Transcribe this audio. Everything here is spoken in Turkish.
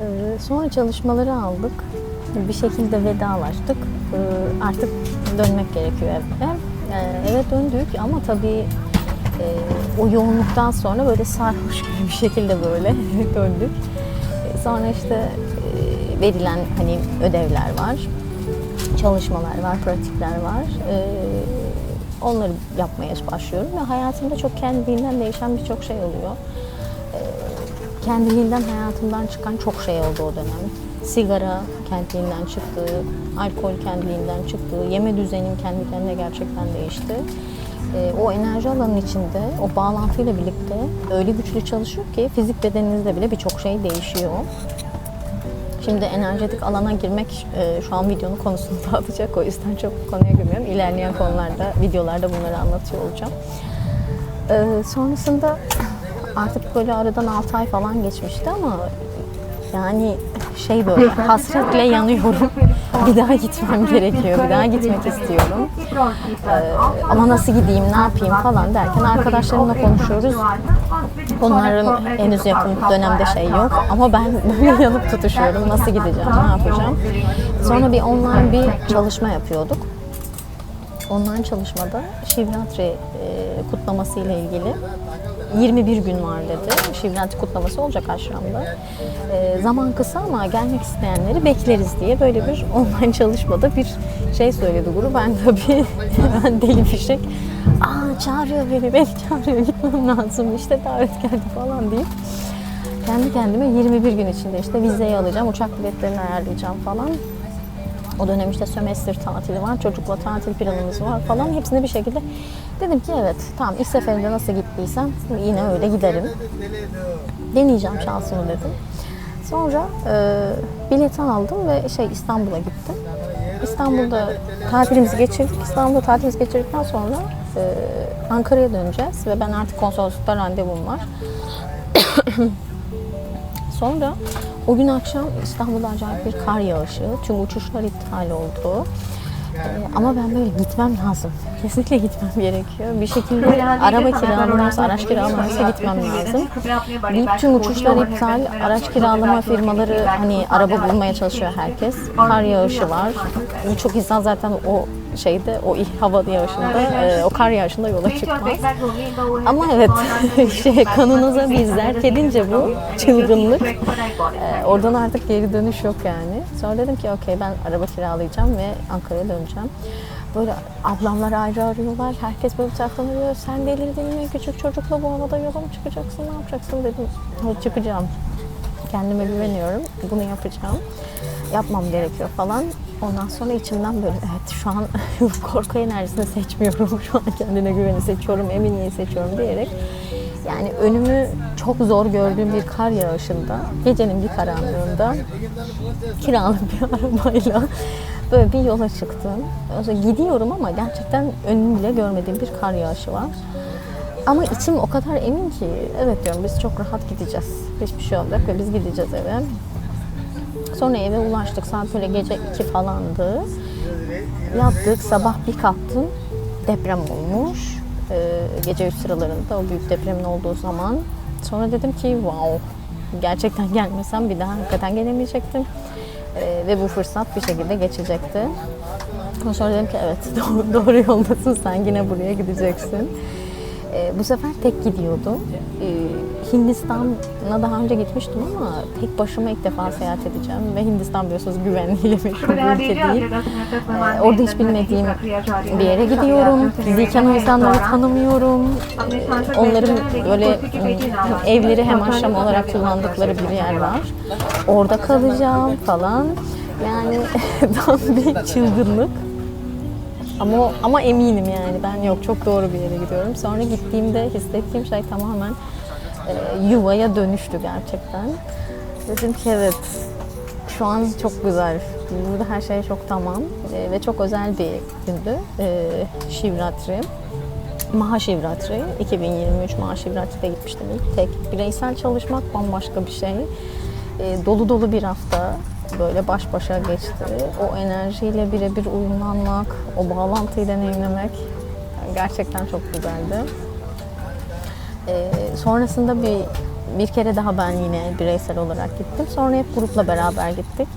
Ee, sonra çalışmaları aldık. Bir şekilde vedalaştık. Ee, artık dönmek gerekiyor eve. Ee, eve döndük ama tabii e, o yoğunluktan sonra böyle sarhoş gibi bir şekilde böyle döndük. Sonra işte e, verilen hani ödevler var, çalışmalar var, pratikler var. Onları yapmaya başlıyorum ve hayatımda çok kendiliğinden değişen birçok şey oluyor. Kendiliğinden hayatımdan çıkan çok şey oldu o dönem. Sigara kendiliğinden çıktı, alkol kendiliğinden çıktı, yeme düzenim kendi kendine gerçekten değişti. Ee, o enerji alanının içinde, o bağlantıyla birlikte öyle güçlü çalışıyor ki fizik bedeninizde bile birçok şey değişiyor. Şimdi enerjetik alana girmek e, şu an videonun konusunu dağıtacak. O yüzden çok bu konuya girmiyorum. İlerleyen konularda, videolarda bunları anlatıyor olacağım. E, sonrasında artık böyle aradan 6 ay falan geçmişti ama yani şey böyle hasretle yanıyorum. Bir daha gitmem gerekiyor. Bir daha gitmek istiyorum. Ee, ama nasıl gideyim, ne yapayım falan derken arkadaşlarımla konuşuyoruz. Onların henüz yakın dönemde şey yok. Ama ben böyle yanıp tutuşuyorum. Nasıl gideceğim, ne yapacağım. Sonra bir online bir çalışma yapıyorduk. Online çalışmada Şivratri e, kutlaması ile ilgili 21 gün var dedi. Şivratri kutlaması olacak aşramda. E, zaman kısa ama gelmek isteyenleri bekleriz diye böyle bir online çalışmada bir şey söyledi guru. Ben tabii hemen deli fişek. Aa çağırıyor beni, beni çağırıyor gitmem lazım işte davet geldi falan deyip kendi kendime 21 gün içinde işte vizeyi alacağım, uçak biletlerini ayarlayacağım falan. O dönem işte sömestr tatili var, çocukla tatil planımız var falan. Hepsini bir şekilde dedim ki evet tamam ilk seferinde nasıl gittiysem yine öyle giderim. Deneyeceğim şansımı dedim. Sonra e, bileti aldım ve şey İstanbul'a gittim. İstanbul'da tatilimizi geçirdik. İstanbul'da tatilimizi geçirdikten sonra e, Ankara'ya döneceğiz ve ben artık konsoloslukta randevum var. Sonra o gün akşam İstanbul'da acayip bir kar yağışı, tüm uçuşlar iptal oldu. Ama ben böyle gitmem lazım. Kesinlikle gitmem gerekiyor. Bir şekilde araba kiralanırsa, araç kiralanırsa gitmem lazım. Deyip tüm uçuşlar iptal, araç kiralama firmaları hani araba bulmaya çalışıyor herkes. Kar yağışı var. Birçok insan zaten o şeyde, o hava yağışında, e, o kar yağışında yola çıkmaz. Ama evet, şey, kanınıza bizler kedince bu çılgınlık. Ee, oradan artık geri dönüş yok yani. Sonra dedim ki okey ben araba kiralayacağım ve Ankara'ya döneceğim. Böyle ablamlar ayrı arıyorlar. Herkes böyle bir taraftan arıyor. Sen delirdin mi? Küçük çocukla bu havada yola mı çıkacaksın? Ne yapacaksın dedim. "Hayır, Çıkacağım. Kendime güveniyorum. Bunu yapacağım. Yapmam gerekiyor falan. Ondan sonra içimden böyle evet şu an korku enerjisini seçmiyorum. Şu an kendine güveni seçiyorum. Eminliği seçiyorum diyerek yani önümü çok zor gördüğüm bir kar yağışında, gecenin bir karanlığında kiralık bir arabayla böyle bir yola çıktım. Zaman gidiyorum ama gerçekten önümü bile görmediğim bir kar yağışı var. Ama içim o kadar emin ki evet diyorum biz çok rahat gideceğiz. Hiçbir şey olacak ve biz gideceğiz eve. Sonra eve ulaştık. Saat böyle gece 2 falandı. Yattık. Sabah bir kalktım. Deprem olmuş. Ee, gece 3 sıralarında o büyük depremin olduğu zaman. Sonra dedim ki wow gerçekten gelmesem bir daha hakikaten gelemeyecektim. Ee, ve bu fırsat bir şekilde geçecekti. Sonra dedim ki evet doğru, doğru yoldasın sen yine buraya gideceksin. Ee, bu sefer tek gidiyordum. Ee, Hindistan'a daha önce gitmiştim ama tek başıma ilk defa seyahat edeceğim. Ve Hindistan biliyorsunuz güvenliğiyle meşhur bir ülke değil. Ee, orada hiç bilmediğim bir yere gidiyorum. Fiziken o insanları tanımıyorum. Onların böyle evleri hem aşram olarak kullandıkları bir yer var. Orada kalacağım falan. Yani tam bir çılgınlık. Ama ama eminim yani ben yok çok doğru bir yere gidiyorum. Sonra gittiğimde hissettiğim şey tamamen e, yuvaya dönüştü gerçekten. Dedim ki evet şu an çok güzel. Burada her şey çok tamam E, ve çok özel bir gündü. E, Şivratri. Mahashivratri, 2023 Mahashivratri'de gitmiştim ilk tek. Bireysel çalışmak bambaşka bir şey. E, dolu dolu bir hafta böyle baş başa geçti. O enerjiyle birebir uyumlanmak, o bağlantıyı deneyimlemek gerçekten çok güzeldi. E, sonrasında bir bir kere daha ben yine bireysel olarak gittim. Sonra hep grupla beraber gittik.